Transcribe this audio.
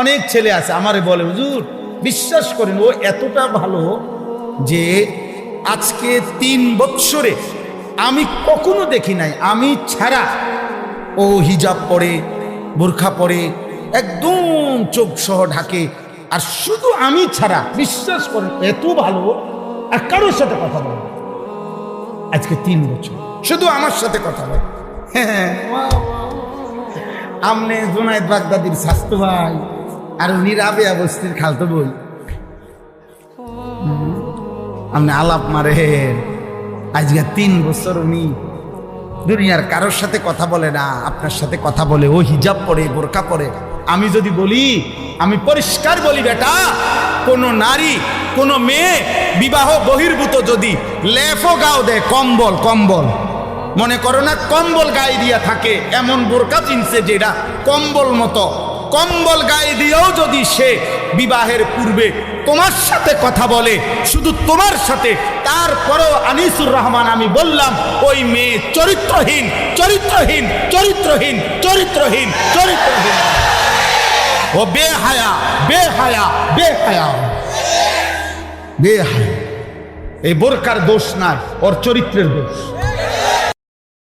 অনেক ছেলে আছে, আমারে বলে, হুজুর, বিশ্বাস করেন, ও এতটা ভালো যে আজকে তিন বৎসরে আমি কখনো দেখি নাই, আমি ছাড়া ও হিজাব পরে, বোরখা পরে, একদম চোখ সহ ঢাকে, আর শুধু আমি ছাড়া, বিশ্বাস করেন, এত ভালো, আর কারোর সাথে কথা বলে আজকে তিন বছর, শুধু আমার সাথে কথা বলে। হ্যাঁ আমনে জোনায়দ বাগদাদির স্বাস্থ্য ভাই। আর উনি রাবেয়া বস্তির খালতো বই। আপনি আলাপ মারেন আজকে তিন বছর উনি দুনিয়ার কারোর সাথে কথা বলে না, আপনার সাথে কথা বলে, ও হিজাব পরে বোরকা পরে। আমি যদি বলি, আমি পরিষ্কার বলি বেটা, কোন নারী, কোন মেয়ে, বিবাহ বহির্ভূত যদি লেফো গাও দেয়, কম্বল কম্বল। মনে করো না, কম্বল গায়ে দিয়া থাকে, এমন বোরকা চিনছে যেটা কম্বল মতো কম্বল গায়ে দিয়েও যদি সে বিবাহের পূর্বে তোমার সাথে কথা বলে, শুধু তোমার সাথে, তারপরেও আনিসুর রহমান আমি বললাম, ওই মেয়ে চরিত্রহীন চরিত্রহীন চরিত্রহীন চরিত্রহীন চরিত্রহীন। ও বেহায়া বেহায়া বেহায়া। বেহায়া। এই বোরকার দোষ নাই, ওর চরিত্রের দোষ।